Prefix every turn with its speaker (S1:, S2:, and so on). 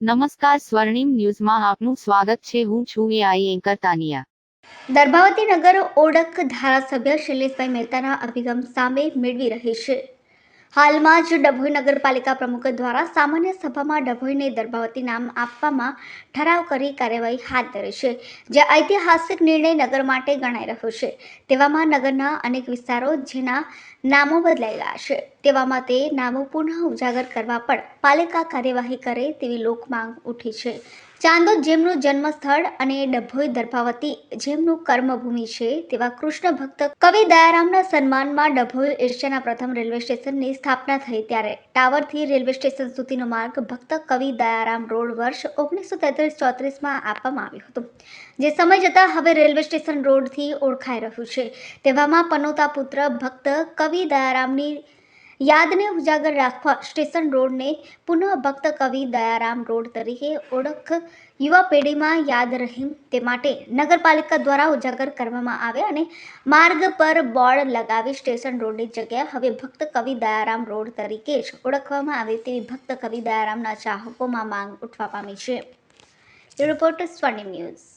S1: નમસ્કાર સ્વર્ણિમ ન્યૂઝમાં આપનું સ્વાગત છે. હું છું એઆઈ એન્કર તાનિયા.
S2: દર્ભાવતી નગર ઓળખ ધારાસભ્ય શૈલેષભાઈ મહેતાના અભિગમ સામે મેળવી રહી છે. હાલમાં જ ડભોઈ નગરપાલિકા પ્રમુખ દ્વારા સામાન્ય સભામાં ડભોઈને દર્ભાવતી નામ આપવામાં ઠરાવ કરી કાર્યવાહી હાથ ધરી છે, જે ઐતિહાસિક નિર્ણય નગર માટે ગણાઈ રહ્યો છે. તેવામાં નગરના અનેક વિસ્તારો જેના નામો બદલાઈ ગયા છે, તેવામાં તે નામો પુનઃ ઉજાગર કરવા પણ પાલિકા કાર્યવાહી કરે તેવી લોકમાંગ ઉઠી છે. ચાંદોદ જેમનું જન્મસ્થળ અને ડભોઈ દર્ભાવતી જેમનું કર્મભૂમિ છે, તેવા કૃષ્ણ ભક્ત કવિ દયારામના સન્માનમાં ડભોઈ એશિયાના પ્રથમ રેલવે સ્ટેશનની સ્થાપના થઈ ત્યારે ટાવરથી રેલવે સ્ટેશન સુધીનો માર્ગ ભક્ત કવિ દયારામ રોડ વર્ષ ઓગણીસો તેત્રીસ ચોત્રીસમાં આપવામાં આવ્યો હતો. જે સમય જતાં હવે રેલવે સ્ટેશન રોડથી ઓળખાઈ રહ્યું છે. તેવામાં પનોતા પુત્ર ભક્ત કવિ દયારામની યાદને ઉજાગર રાખવા સ્ટેશન રોડને પુનઃ ભક્ત કવિ દયારામ રોડ તરીકે ઓળખ યુવા પેઢીમાં યાદ રહે તે માટે નગરપાલિકા દ્વારા ઉજાગર કરવામાં આવે અને માર્ગ પર બોર્ડ લગાવી સ્ટેશન રોડની જગ્યાએ હવે ભક્ત કવિ દયારામ રોડ તરીકે જ ઓળખવામાં આવે તેવી ભક્ત કવિ દયારામના ચાહકોમાં માંગ ઉઠવા પામી છે. રિપોર્ટર સ્વર્ણિમ ન્યૂઝ.